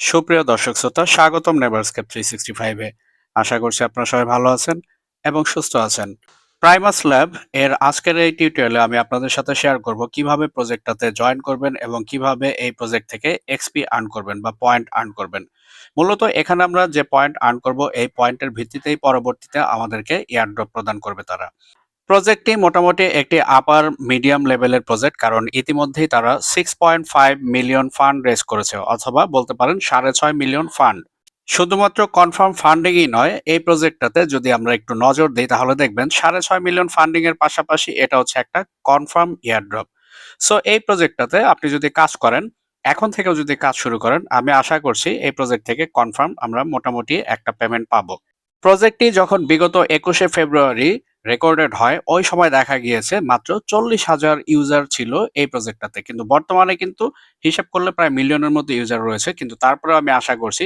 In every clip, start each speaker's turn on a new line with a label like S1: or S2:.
S1: সুপ্রিয় দর্শক শ্রোতা, স্বাগতম নেভারস্কেপ থ্রি সিক্সটি ফাইভে আশা করছি আপনারা সবাই ভালো আছেন এবং সুস্থ আছেন। প্রাইমাস ল্যাব এর আজকের এই টিউটোরিয়ালে আমি আপনাদের সাথে শেয়ার করব কীভাবে প্রজেক্টটাতে জয়েন করবেন এবং কীভাবে এই প্রজেক্ট থেকে এক্সপি আর্ন করবেন বা পয়েন্ট আর্ন করবেন। মূলত এখানে আমরা যে পয়েন্ট আর্ন করব, এই পয়েন্টের ভিত্তিতেই পরবর্তীতে আমাদেরকে এয়ারড্রপ প্রদান করবে তারা। প্রজেক্টটি মোটামুটি একটি আপার মিডিয়াম লেভেলের প্রজেক্ট কারণ ইতিমধ্যেই তারা six point five million fund raise করেছে, অথবা বলতে পারেন সাড়ে ছয় মিলিয়ন ফান্ড শুধুমাত্র কনফার্ম ফান্ডিংই নয়, এই প্রজেক্টটাতে যদি আমরা একটু নজর দিই, তাহলে দেখবেন সাড়ে ছয় মিলিয়ন ফান্ডিং এর পাশাপাশি এটা হচ্ছে একটা কনফার্ম ইয়ারড্রপ সো এই প্রজেক্টটাতে আপনি যদি কাজ করেন, এখন থেকেও যদি কাজ শুরু করেন, আমি আশা করছি এই প্রজেক্ট থেকে কনফার্ম আমরা মোটামুটি একটা পেমেন্ট পাবো। প্রজেক্টটি যখন বিগত একুশে ফেব্রুয়ারি রেকর্ডেড হয়। ওই সময় দেখা গিয়েছে, মাত্র চল্লিশ হাজার ইউজার ছিল এই প্রজেক্টটাতে কিন্তু বর্তমানে কিন্তু হিসাব করলে প্রায় মিলিয়নের মতো ইউজার রয়েছে। কিন্তু তারপরে আমি আশা করছি,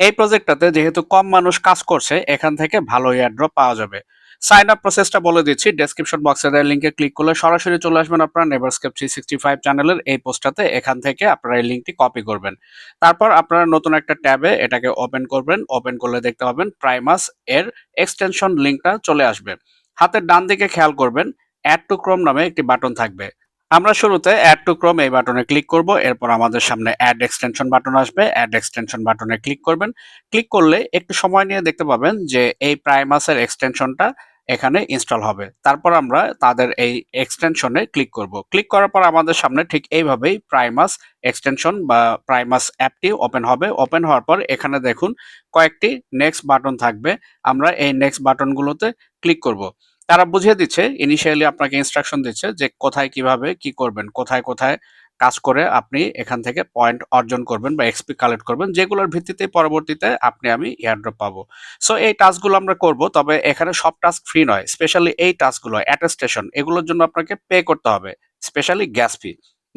S1: এই প্রজেক্টটাতে যেহেতু কম মানুষ কাজ করছে, এখান থেকে ভালো এয়ারড্রপ পাওয়া যাবে। সাইন আপ প্রসেসটা বলে দিচ্ছি। ডেসক্রিপশন বক্সে দেওয়া লিঙ্কে ক্লিক করলে সরাসরি চলে আসবেন আপনারা নেভারস্কেপ থ্রি সিক্সটি ফাইভ চ্যানেলের এই পোস্টটাতে এখান থেকে আপনারা এই লিঙ্কটি কপি করবেন। তারপর আপনারা নতুন একটা ট্যাবে এটাকে ওপেন করবেন। ওপেন করলে দেখতে পাবেন প্রাইমাস এর এক্সটেনশন লিঙ্কটা চলে আসবে। হাতের ডান দিকে খেয়াল করবেন অ্যাড টু ক্রোম নামে একটি বাটন থাকবে। আমরা শুরুতে অ্যাড টু ক্রোম এই বাটনে ক্লিক করব, এরপর আমাদের সামনে অ্যাড এক্সটেনশন বাটন আসবে। অ্যাড এক্সটেনশন বাটনে ক্লিক করবেন। ক্লিক করলে একটু সময় নিয়ে দেখতে পাবেন যে এই প্রাইমাসের এক্সটেনশনটা এখানে ইনস্টল হবে। তারপর আমরা তাদের এই এক্সটেনশনে ক্লিক করব। ক্লিক করার পর আমাদের সামনে ঠিক এইভাবেই প্রাইমাস এক্সটেনশন বা প্রাইমাস অ্যাপটি ওপেন হবে। ওপেন হওয়ার পর এখানে দেখুন কয়েকটি নেক্সট বাটন থাকবে। আমরা এই নেক্সট বাটনগুলোতে ক্লিক করব। তারা বুঝিয়ে দিচ্ছে ইনিশিয়ালি আপনাকে ইনস্ট্রাকশন দিচ্ছে যে কোথায় কীভাবে কি করবেন, কোথায় কোথায় কাজ করে আপনি এখান থেকে পয়েন্ট অর্জন করবেন বা এক্সপি কালেক্ট করবেন, যেগুলোর ভিত্তিতে পরবর্তীতে আপনি, আমি এয়ারড্রপ পাবো। সো এই টাস্কগুলো আমরা করব, তবে এখানে সব টাস্ক ফ্রি নয় স্পেশালি এই টাস্কগুলো অ্যাটেস্টেশন এগুলোর জন্য আপনাকে পে করতে হবে স্পেশালি গ্যাস ফি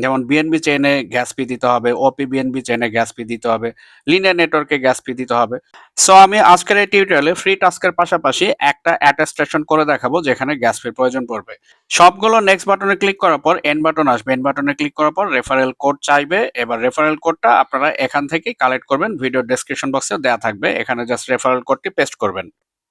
S1: যেমন বিএনবি চেইনে গ্যাস ফি দিতে হবে ওপি বিএনবি চেইনে গ্যাস ফি দিতে হবে লিনিয়ার নেটওয়ার্কে গ্যাস ফি দিতে হবে। সো আমি আজকের এই টিউটোরিয়ালে ফ্রি টাস্কের পাশাপাশি একটা অ্যাটেস্টেশন করে দেখাবো যেখানে গ্যাস ফির প্রয়োজন পড়বে। সবগুলো নেক্সট বাটনে ক্লিক করার পর এন বাটন আসবে। এন বাটনে ক্লিক করার পর রেফারেল কোড চাইবে। এবার রেফারেল কোডটা আপনারা এখান থেকেই কালেক্ট করবেন। ভিডিও ডেসক্রিপশন বক্সে দেওয়া থাকবে। এখানে জাস্ট রেফারেল কোডটি পেস্ট করবেন।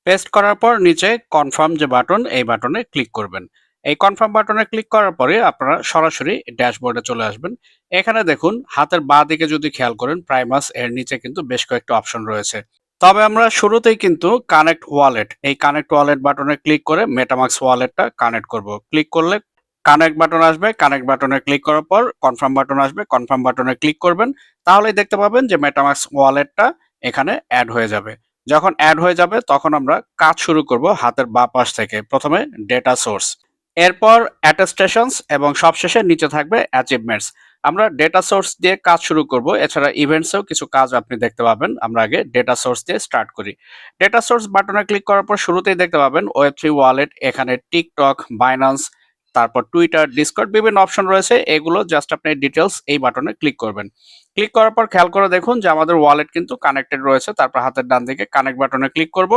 S1: পেস্ট করার পর নিচে কনফার্ম যে বাটন এই বাটনে ক্লিক করবেন। এই কনফার্ম বাটনে ক্লিক করার পরে আপনারা সরাসরি ড্যাশবোর্ডে চলে আসবেন। এখানে দেখুন, হাতের বাঁ দিকে যদি খেয়াল করেন প্রাইমাস এর নিচে কিন্তু বেশ কয়েকটা অপশন রয়েছে। তবে আমরা শুরুতেই কিন্তু কানেক্ট ওয়ালেট এই কানেক্ট ওয়ালেট বাটনে ক্লিক করে মেটামাক্স ওয়ালেটটা কানেক্ট করব। ক্লিক করলে কানেক্ট বাটন আসবে কানেক্ট বাটনে ক্লিক করার পর কনফার্ম বাটন আসবে কনফার্ম বাটনে ক্লিক করবেন। তাহলেই দেখতে পাবেন যে মেটামাক্স ওয়ালেটটা এখানে অ্যাড হয়ে যাবে। যখন অ্যাড হয়ে যাবে, তখন আমরা কাজ শুরু করব হাতের বাঁ পাশ থেকে, প্রথমে ডেটা সোর্স এরপর অ্যাটেস্টেশনস এবং সবশেষে নিচে থাকবে অ্যাচিভমেন্টস আমরা ডেটা সোর্স দিয়ে কাজ শুরু করব। এছাড়া ইভেন্টসেও কিছু কাজ আপনি দেখতে পাবেন। আমরা আগে ডেটা সোর্স দিয়ে স্টার্ট করি। ডেটা সোর্স বাটনে ক্লিক করার পর শুরুতেই দেখতে পাবেন ওয়েব থ্রি ওয়ালেট এখানে টিকটক বাইন্যান্স তারপর টুইটার ডিসকর্ড বিভিন্ন অপশন রয়েছে। এগুলো জাস্ট আপনি ডিটেলস এই বাটনে ক্লিক করবেন। ক্লিক করার পর খেয়াল করে দেখুন যে আমাদের ওয়ালেট কিন্তু কানেক্টেড রয়েছে। তারপর হাতের ডান দিকে কানেক্ট বাটনে ক্লিক করব।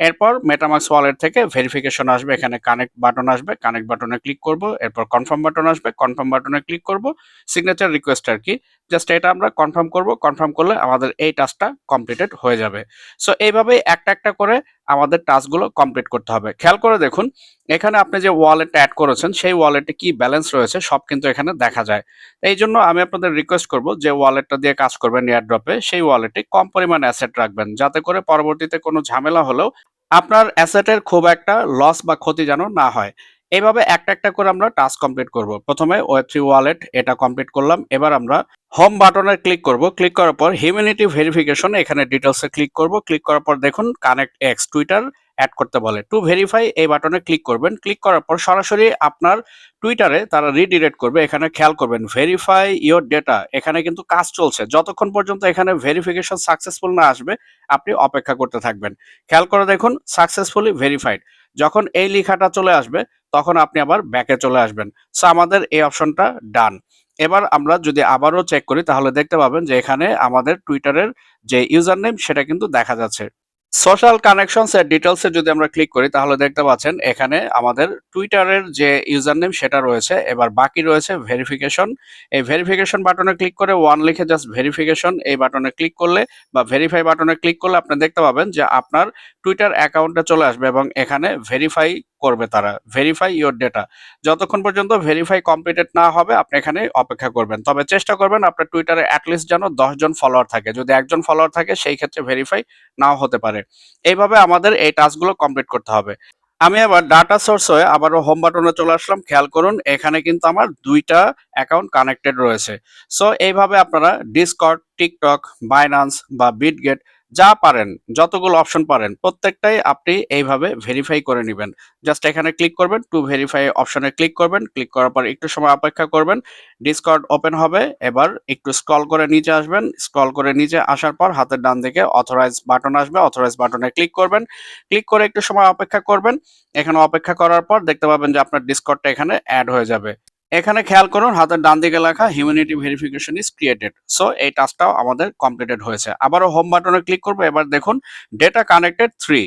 S1: এরপর মেটামাক্স ওয়ালেট থেকে ভেরিফিকেশন আসবে। এখানে কানেক্ট বাটন আসবে। কানেক্ট বাটনে ক্লিক করব। এরপর কনফার্ম বাটন আসবে। কনফার্ম বাটনে ক্লিক করব। সিগনেচার রিকোয়েস্ট আর কি। জাস্ট এটা আমরা কনফার্ম করব। কনফার্ম করলে আমাদের এই টাস্কটা কমপ্লিটেড হয়ে যাবে। সো এইভাবেই একটা একটা করে আমাদের টাস্কগুলো কমপ্লিট করতে হবে। খেয়াল করে দেখুন, এখানে আপনি যে ওয়ালেটটা অ্যাড করেছেন, সেই ওয়ালেটে কি ব্যালেন্স রয়েছে সব কিন্তু এখানে দেখা যায়। এই জন্য আমি আপনাদের রিকোয়েস্ট করব যে ওয়ালেটটা দিয়ে কাজ করবেন এয়ারড্রপে সেই ওয়ালেটে কম পরিমাণ অ্যাসেট রাখবেন, যাতে করে পরবর্তীতে কোনো ঝামেলা হলেও আপনার অ্যাসেটের খুব একটা লস বা ক্ষতি যেন না হয়। এইভাবে একটা একটা করে আমরা টাস্ক কমপ্লিট করব। প্রথমে ওয়েব থ্রি ওয়ালেট এটা কমপ্লিট করলাম, এবার আমরা হোম বাটনে ক্লিক করব। ক্লিক করার পর হিউম্যানিটি ভেরিফিকেশন এখানে ডিটেলসে ক্লিক করব। ক্লিক করার পর দেখুন কানেক্ট এক্স টুইটার অ্যাড করতে বলে। টু ভেরিফাই এই বাটনে ক্লিক করবেন। ক্লিক করার পর সরাসরি আপনার টুইটারে তারা রিডিরেক্ট করবে। এখানে খেয়াল করবেন ভেরিফাই ইওর ডেটা এখানে কিন্তু কাজ চলছে। যতক্ষণ পর্যন্ত এখানে ভেরিফিকেশন সাকসেসফুল না আসবে, আপনি অপেক্ষা করতে থাকবেন। খেয়াল করে দেখুন সাকসেসফুলি ভেরিফাইড যখন এই লেখাটা চলে আসবে, তখন আপনি আবার ব্যাকে চলে আসবেন। সো আমাদের এই অপশনটা ডান এবার আমরা যদি আবারও চেক করি, তাহলে দেখতে পাবেন যে এখানে আমাদের টুইটারের যে ইউজার নেম সেটা কিন্তু দেখা যাচ্ছে। সোশ্যাল কানেকশনস এর ডিটেলস যদি আমরা ক্লিক করি, তাহলে দেখতে পাচ্ছেন এখানে আমাদের টুইটারের যে ইউজার নেম সেটা রয়েছে। এবার বাকি রয়েছে ভেরিফিকেশন এই ভেরিফিকেশন বাটনে ক্লিক করে ওয়ান লিখে জাস্ট ভেরিফিকেশন এই বাটনে ক্লিক করলে বা ভেরিফাই বাটনে ক্লিক করলে আপনি দেখতে পাবেন যে আপনার টুইটার অ্যাকাউন্টে চলে আসবে এবং এখানে ভেরিফাই করবে তারা। ভেরিফাই ইওর ডেটা যতক্ষণ পর্যন্ত ভেরিফাই কমপ্লিটেড না হবে, আপনি এখানে অপেক্ষা করবেন। তবে চেষ্টা করবেন আপনার টুইটারে অ্যাটলিস্ট যেন দশজন ফলোয়ার থাকে। যদি একজন ফলোয়ার থাকে, সেই ক্ষেত্রে ভেরিফাই নাও হতে পারে। এইভাবে আমাদের এই টাস্কগুলো কমপ্লিট করতে হবে। আমি আবার ডাটা সোর্স হয়ে আবারও হোম বাটনে চলে আসলাম। খেয়াল করুন, এখানে কিন্তু আমার দুইটা অ্যাকাউন্ট কানেক্টেড রয়েছে। সো এইভাবে আপনারা ডিসকর্ড টিকটক বাইনান্স বা বিটগেট যা পারেন, যতগুলো অপশন পারেন, প্রত্যেকটাই আপনি এইভাবে ভেরিফাই করে নেবেন। জাস্ট এখানে ক্লিক করবেন টু ভেরিফাই অপশনে ক্লিক করবেন ক্লিক করার পর একটু সময় অপেক্ষা করবেন ডিসকর্ড ওপেন হবে, এবার একটু স্ক্রল করে নিচে আসবেন স্ক্রল করে নিচে আসার পর হাতের ডান দিকে অথরাইজ বাটন আসবে অথরাইজ বাটনে ক্লিক করবেন ক্লিক করে একটু সময় অপেক্ষা করবেন, এখানে অপেক্ষা করার পর দেখতে পাবেন যে আপনার ডিসকর্ডটা এখানে অ্যাড হয়ে যাবে। এখানে খেয়াল করুন, হাতের ডান দিকে লেখা humanity verification is created so এই টাস্কটাও আমাদের কমপ্লিটেড হয়েছে। আবারও হোম বাটনে ক্লিক করব। এবার দেখুন ডেটা কানেক্টেড থ্রি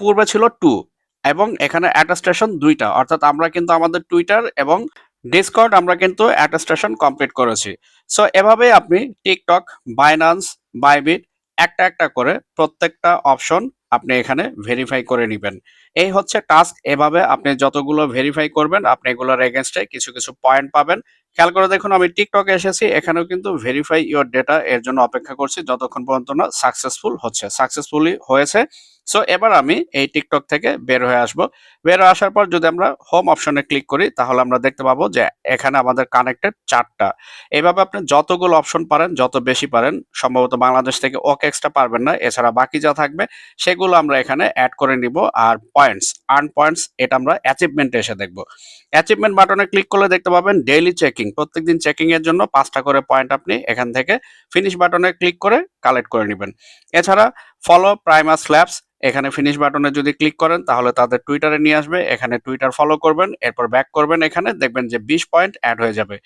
S1: পূর্বে ছিল টু এবং এখানে অ্যাটাস্টেশন দুইটা। অর্থাৎ আমরা কিন্তু আমাদের টুইটার এবং ডিসকর্ড আমরা কিন্তু অ্যাটাস্টেশন কমপ্লিট করেছি। সো এভাবেই আপনি টিকটক বাইনান্স বাইবিট একটা একটা করে প্রত্যেকটা অপশন আপনি এখানে ভেরিফাই করে নেবেন। এই হচ্ছে টাস্ক এভাবে আপনি যতগুলো ভেরিফাই করবেন, আপনি এগুলোর এগেনস্টে কিছু কিছু পয়েন্ট পাবেন। খেয়াল করে দেখুন, আমি টিকটকে এসেছি, এখানেও কিন্তু ভেরিফাই ইউর ডেটা এর জন্য অপেক্ষা করছি, যতক্ষণ পর্যন্ত না সাকসেসফুল হচ্ছে। সাকসেসফুলি হয়েছে। সো এবার আমি এই টিকটক থেকে বের হয়ে আসব। বের হয়ে আসার পর যদি আমরা হোম অপশনে ক্লিক করি, তাহলে আমরা দেখতে পাবো যে এখানে আমাদের কানেক্টেড চারটা। এভাবে আপনি যতগুলো অপশন পারেন, যত বেশি পারেন, সম্ভবত বাংলাদেশ থেকে ওক এক্সট্রা পারবেন না, এছাড়া বাকি যা থাকবে, সেগুলো আমরা এখানে অ্যাড করে নিব। আর পয়েন্টস আর্ন পয়েন্টস এটা আমরা অ্যাচিভমেন্টে এসে দেখব। অ্যাচিভমেন্ট বাটনে ক্লিক করলে দেখতে পাবেন ডেইলি চেকিং প্রত্যেকদিন চেকিং এর জন্য পাঁচটা করে পয়েন্ট আপনি এখান থেকে ফিনিশ বাটনে ক্লিক করে কালেক্ট করে নেবেন। এছাড়া ফলো প্রাইমাস স্ল্যাবস এখানে ফিনিশ বাটনে যদি ক্লিক করেন, তাহলে তাদের টুইটারে নিয়ে আসবে। এখানে টুইটার ফলো করবেন, এরপর ব্যাক করবেন এখানে, দেখবেন যে বিশ পয়েন্ট অ্যাড হয়ে যাবে।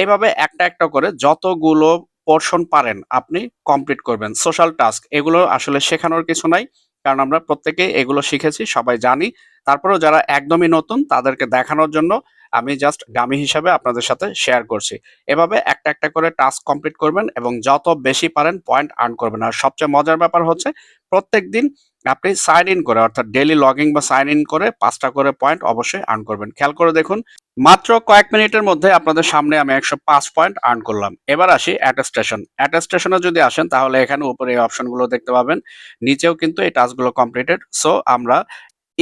S1: এইভাবে একটা একটা করে যতগুলো পোর্শন পারেন আপনি কমপ্লিট করবেন। সোশ্যাল টাস্ক এগুলো আসলে শেখানোর কিছু নাই, কারণ আমরা প্রত্যেকেই এগুলো শিখেছি, সবাই জানি। তারপরেও যারা একদমই নতুন, তাদেরকে দেখানোর জন্য আমি জাস্ট ডামি হিসাবে আপনাদের সাথে শেয়ার করছি। এভাবে একটা একটা করে টাস্ক কমপ্লিট করবেন এবং যত বেশি পারেন পয়েন্ট আর্ন করবেন। আর সবচেয়ে মজার ব্যাপার হচ্ছে, প্রত্যেক দিন আপনি সাইন ইন করে, অর্থাৎ ডেলি লগিং বা সাইন ইন করে পাঁচটা করে পয়েন্ট অবশ্যই আর্ন করবেন। খেয়াল করে দেখুন, মাত্র কয়েক মিনিটের মধ্যে আপনাদের সামনে আমি একশো পাঁচ পয়েন্ট আর্ন করলাম। এবার আসি অ্যাটাস্টেশন অ্যাটাস্টেশনে যদি আসেন, তাহলে এখানে উপরে এই অপশনগুলো দেখতে পাবেন। নিচেও কিন্তু এই টাস্কগুলো কমপ্লিটেড সো আমরা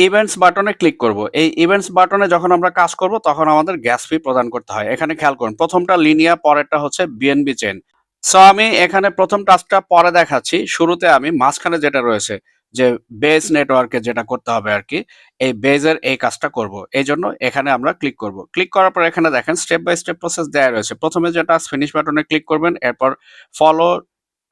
S1: ইভেন্টস বাটনে ক্লিক করব। এই ইভেন্টস বাটনে যখন আমরা কাজ করব, তখন আমাদের গ্যাস ফি প্রদান করতে হয়। এখানে খেয়াল করুন, প্রথমটা লিনিয়া পরেরটা হচ্ছে বিএনবি চেন সো আমি এখানে প্রথম টাস্কটা পরে দেখাচ্ছি। শুরুতে আমি মাঝখানে যেটা রয়েছে, যে বেজ নেটওয়ার্কে যেটা করতে হবে আর কি, এই বেজের এই কাজটা করব। এই জন্য এখানে আমরা ক্লিক করব। ক্লিক করার পর এখানে দেখেন স্টেপ বাই স্টেপ প্রসেস দেওয়া রয়েছে। প্রথমে যেটা ফিনিশ বাটনে ক্লিক করবেন, এরপর ফলো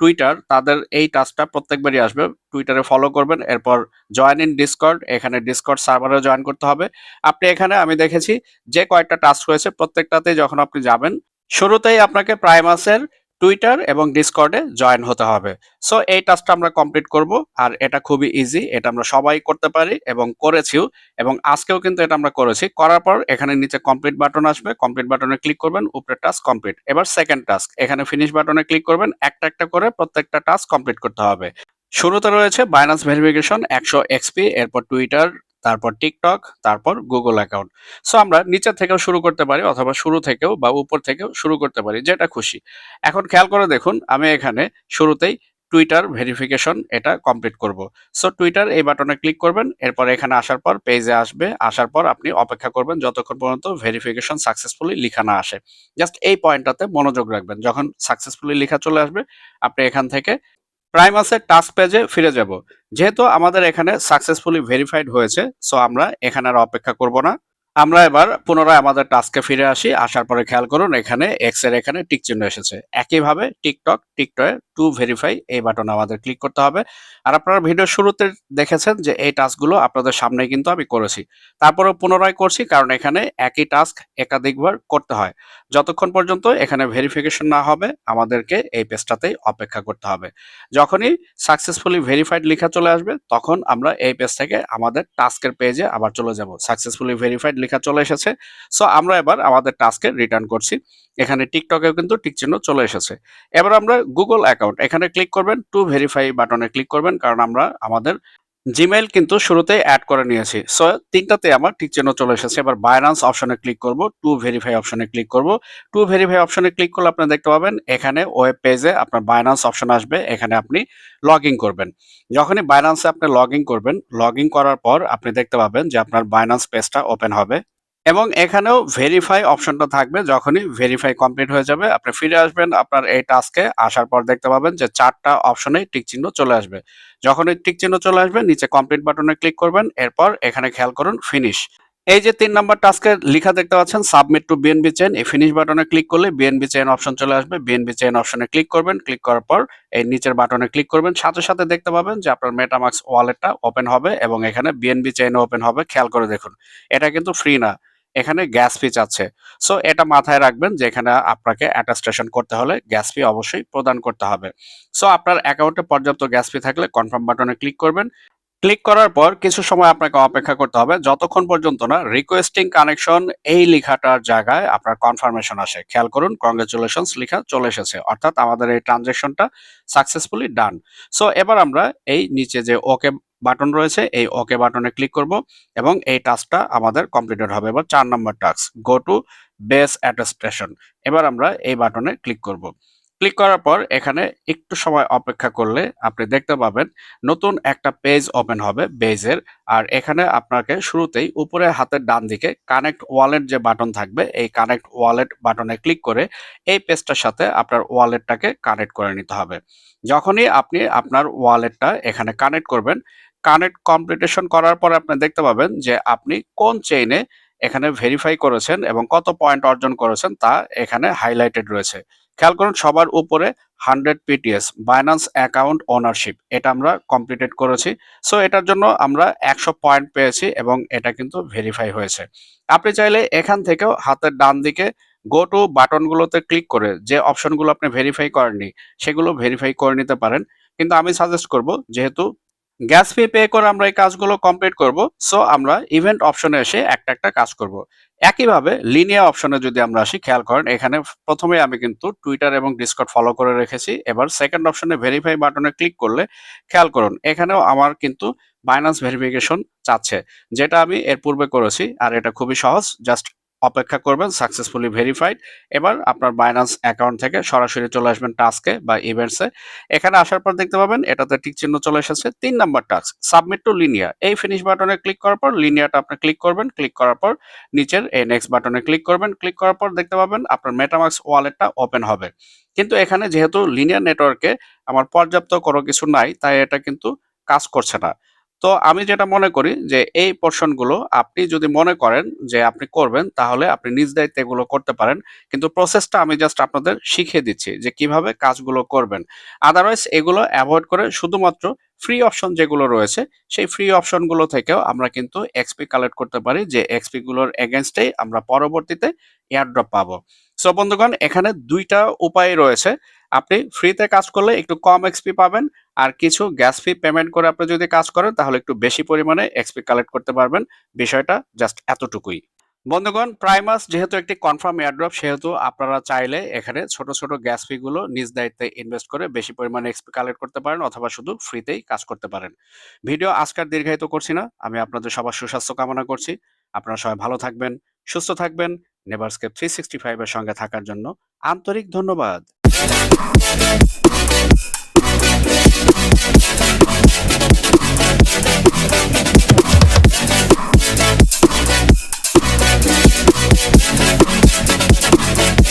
S1: টুইটার তাদের এই টাস্কটা প্রত্যেকবারই আসবে। টুইটারে ফলো করবেন, এরপর জয়েন ইন ডিসকর্ড এখানে ডিসকর্ড সার্ভারে জয়েন করতে হবে। আপনি এখানে, আমি দেখেছি যে কয়েকটা টাস্ক হয়েছে প্রত্যেকটাতে যখন আপনি যাবেন, শুরুতেই আপনাকে প্রাইমাসের টুইটার এবং ডিসকর্ডে জয়েন হতে হবে। সো এই টাস্কটা আমরা কমপ্লিট করব আর এটা খুবই ইজি এটা আমরা সবাই করতে পারি এবং করেছিও এবং আজকেও কিন্তু এটা আমরা করেছি। করার পর এখানে নিচে কমপ্লিট বাটন আসবে কমপ্লিট বাটনে ক্লিক করবেন উপরে টাস্ক কমপ্লিট এবার সেকেন্ড টাস্ক এখানে ফিনিশ বাটনে ক্লিক করবেন, একটা একটা করে প্রত্যেকটা টাস্ক কমপ্লিট করতে হবে। শুরুতে রয়েছে বাইনান্স ভেরিফিকেশন একশো এক্সপি এরপর টুইটার তারপর টিকটক, তারপর গুগল অ্যাকাউন্ট। সো আমরা নিচে থেকেও শুরু করতে পারি অথবা শুরু থেকেও বা উপর থেকেও শুরু করতে পারি, যেটা খুশি। এখন খেয়াল করে দেখুন, আমি এখানে শুরুতেই টুইটার ভেরিফিকেশন এটা কমপ্লিট করব। সো টুইটার এই বাটনে ক্লিক করবেন, এরপর এখানে আসার পর পেজে আসবে, আসার পর আপনি অপেক্ষা করবেন যতক্ষণ পর্যন্ত ভেরিফিকেশন সাকসেসফুলি লিখা না আসে। জাস্ট এই পয়েন্টটাতে মনোযোগ রাখবেন, যখন সাকসেসফুলি লেখা চলে আসবে, আপনি এখান থেকে প্রাইমাসের টাস্ক পেজে ফিরে যাব। যেহেতু আমাদের এখানে সাকসেসফুলি ভেরিফাইড হয়েছে সো আমরা এখানে আর অপেক্ষা করব না। আমরা এবার পুনরায় আমাদের টাস্কে ফিরে আসি। আসার পরে খেয়াল করুন, এখানে এক্সের এখানে টিক চিহ্ন এসেছে। একইভাবে টিকটক, টিকটকে টু ভেরিফাই এই বাটনে আমাদের ক্লিক করতে হবে। আর আপনারা ভিডিও শুরুতে দেখেছেন যে এই টাস্কগুলো আপনাদের সামনে কিন্তু আমি করেছি। তারপরেও পুনরায় করছি কারণ এখানে একই টাস্ক একাধিকবার করতে হয়। যতক্ষণ পর্যন্ত এখানে ভেরিফিকেশন না হবে, আমাদেরকে এই পেজটাতেই অপেক্ষা করতে হবে। যখনই সাকসেসফুলি ভেরিফাইড লেখা চলে আসবে, তখন আমরা এই পেজ থেকে আমাদের টাস্কের পেজে আবার চলে যাব। সাকসেসফুলি ভেরিফাইড লেখা চলে এসেছে। সো আমরা এবার আমাদের টাস্কে রিটার্ন করছি। এখানে টিকটকেও কিন্তু টিক চিহ্ন চলে এসেছে। এবার আমরা গুগল অ্যাকাউন্ট এখানে ক্লিক করবেন টু ভেরিফাই বাটনে ক্লিক করবেন, কারণ আমরা আমাদের জিমেইল কিন্তু শুরুতে অ্যাড করে নিয়েছি। সো তিনটাতে আমার টিক চিহ্ন চলে এসেছে। এবার বাইনান্স অপশনে ক্লিক করব টু ভেরিফাই অপশনে ক্লিক করব। টু ভেরিফাই অপশনে ক্লিক করলে আপনি দেখতে পাবেন, এখানে ওয়েব পেজে আপনার বাইনান্স অপশন আসবে, এখানে আপনি লগ করবেন। যখনই বাইনান্সে আপনি লগ করবেন লগ করার পর আপনি দেখতে পাবেন যে আপনার বাইনান্স পেজটা ওপেন হবে। এবং এখানেও ভেরিফাই অপশনটা থাকবে যখনই ভেরিফাই কমপ্লিট হয়ে যাবে। আপনি ফিরে আসবেন আপনার এই টাস্কে আসার পর দেখতে পাবেন যে চারটা অপশনে টিক চিহ্ন চলে আসবে। যখনই টিক চিহ্ন চলে আসবে, নিচে কমপ্লিট বাটনে ক্লিক করবেন, এরপর এখানে খেয়াল করুন ফিনিশ এই যে তিন নাম্বার টাস্কে লেখা দেখতে পাচ্ছেন সাবমিট টু বিএনবি চেইন এই ফিনিশ বাটনে ক্লিক করলে বিএনবি চেইন অপশন চলে আসবে। বিএনবি চেইন অপশনে ক্লিক করবেন ক্লিক করার পর এই নিচের বাটনে ক্লিক করবেন। সাথে সাথে দেখতে পাবেন যে আপনার মেটামাক্স ওয়ালেটটা ওপেন হবে এবং এখানে বিএনবি চেইন ওপেন হবে। খেয়াল করে দেখুন। এটা কিন্তু ফ্রি না। এখানে গ্যাস ফি চাচ্ছে। সো এটা মাথায় রাখবেন যে এখানে আপনাকে অ্যাটাস্টেশন করতে হলে গ্যাস ফি অবশ্যই প্রদান করতে হবে। সো আপনার অ্যাকাউন্টে পর্যাপ্ত গ্যাস ফি থাকলে কনফার্ম বাটনে ক্লিক করবেন। ক্লিক করার পর কিছু সময় আপনাকে অপেক্ষা করতে হবে। যতক্ষণ পর্যন্ত না রিকোয়েস্টিং কানেকশন এই লেখাটার জায়গায় আপনার কনফার্মেশন আসে। খেয়াল করুন কংগ্রেচুলেশনস লেখা চলে এসেছে। অর্থাৎ আমাদের এই ট্রানজেকশনটা সাকসেসফুলি ডান সো এবার আমরা এই নিচে যে ওকে বাটন রয়েছে, এই ওকে বাটনে ক্লিক করব এবং এই টাস্কটা আমাদের কমপ্লিটেড হবে। এবার চার নম্বর task go to base attestation এবার আমরা এই বাটনে ক্লিক করব। ক্লিক করার পর এখানে একটু সময় অপেক্ষা করলে আপনি দেখতে পাবেন নতুন একটা পেজ ওপেন হবে বেজের আর এখানে আপনাকে শুরুতেই উপরে হাতের ডান দিকে কানেক্ট ওয়ালেট যে বাটন থাকবে, এই কানেক্ট ওয়ালেট বাটনে ক্লিক করে এই পেজটার সাথে আপনার ওয়ালেটটাকে কানেক্ট করে নিতে হবে। যখনই আপনি আপনার ওয়ালেটটা এখানে কানেক্ট করবেন কানেক্ট কমপ্লিটেশন করার পরে আপনি দেখতে পাবেন যে আপনি কোন চেইনে এখানে ভেরিফাই করেছেন এবং কত পয়েন্ট অর্জন করেছেন তা এখানে হাইলাইটেড রয়েছে। খেয়াল করুন, সবার উপরে hundred PTS Binance account ownership এটা আমরা কমপ্লিটেড করেছি। সো এটার জন্য আমরা একশো পয়েন্ট পেয়েছি এবং এটা কিন্তু ভেরিফাই হয়েছে। আপনি চাইলে এখান থেকেও হাতের ডান দিকে গো টু বাটনগুলোতে ক্লিক করে যে অপশনগুলো আপনি ভেরিফাই করেননি, সেগুলো ভেরিফাই করে নিতে পারেন। কিন্তু আমি সাজেস্ট করব, যেহেতু গ্যাস ফি পে করে আমরা এই কাজগুলো কমপ্লিট করব। সো আমরা ইভেন্ট অপশনে এসে একটা একটা কাজ করব। একইভাবে লিনিয়া অপশনে যদি আমরা আসি, খেয়াল করেন, এখানে প্রথমে আমি কিন্তু টুইটার এবং ডিসকট ফলো করে রেখেছি। এবার সেকেন্ড অপশনে ভেরিফাই বাটনে ক্লিক করলে, খেয়াল করুন, এখানেও আমার কিন্তু বাইন্যান্স ভেরিফিকেশন চাচ্ছে, যেটা আমি এর পূর্বে করেছি, আর এটা খুবই সহজ জাস্ট অপেক্ষা করবেন সাকসেসফুলি ভেরিফাইড এবার আপনার বাইন্যান্স অ্যাকাউন্ট থেকে সরাসরি চলে আসবেন টাস্কে বা ইভেন্টসে এখানে আসার পর দেখতে পাবেন, এটাতে টিক চিহ্ন চলে এসেছে, তিন number task submit to Linea এই ফিনিশ বাটনে ক্লিক করার পর লিনিয়াটা আপনি ক্লিক করবেন ক্লিক করার পর নিচের এই নেক্সট বাটনে ক্লিক করবেন ক্লিক করার পর দেখতে পাবেন আপনার মেটামাক্স ওয়ালেটটা ওপেন হবে। কিন্তু এখানে যেহেতু লিনিয়ার নেটওয়ার্কে আমার পর্যাপ্ত কোনো কিছু নাই, তাই এটা কিন্তু কাজ করছে না। তো আমি যেটা মনে করি যে এই পোর্শনগুলো আপনি যদি মনে করেন যে আপনি করবেন, তাহলে আপনি নিজ দায়িত্বে এগুলো করতে পারেন। কিন্তু প্রসেসটা আমি জাস্ট আপনাদের শিখিয়ে দিচ্ছি যে কীভাবে কাজগুলো করবেন। আদারওয়াইজ এগুলো অ্যাভয়েড করে শুধুমাত্র ফ্রি অপশন যেগুলো রয়েছে, সেই ফ্রি অপশনগুলো থেকেও আমরা কিন্তু এক্সপি কালেক্ট করতে পারি, যে এক্সপি গুলোর এগেনস্টেই আমরা পরবর্তীতে এয়ারড্রপ পাবো। সো বন্ধুগণ, এখানে দুইটা উপায় রয়েছে। আপনি ফ্রিতে কাজ করলে একটু কম এক্সপি পাবেন, আর কিছু গ্যাস ফি পেমেন্ট করে আপনি যদি কাজ করেন, তাহলে একটু বেশি পরিমাণে এক্সপি কালেক্ট করতে পারবেন। বিষয়টা জাস্ট এতটুকুই। বন্ধুগণ প্রাইমাস যেহেতু একটি কনফার্ম এয়ারড্রপ সেহেতু আপনারা চাইলে এখানে ছোট ছোট গ্যাস ফিগুলো নিজ দায়িত্বে ইনভেস্ট করে বেশি পরিমাণে এক্সপি কালেক্ট করতে পারেন অথবা শুধু ফ্রিতেই কাজ করতে পারেন। ভিডিও আজকাল দীর্ঘায়িত করছি না, আমি আপনাদের সবার সুস্বাস্থ্য কামনা করছি। আপনারা সবাই ভালো থাকবেন, সুস্থ থাকবেন নেভারস্কেপ থ্রি সিক্সটি ফাইভের সঙ্গে থাকার জন্য আন্তরিক ধন্যবাদ। Thank you.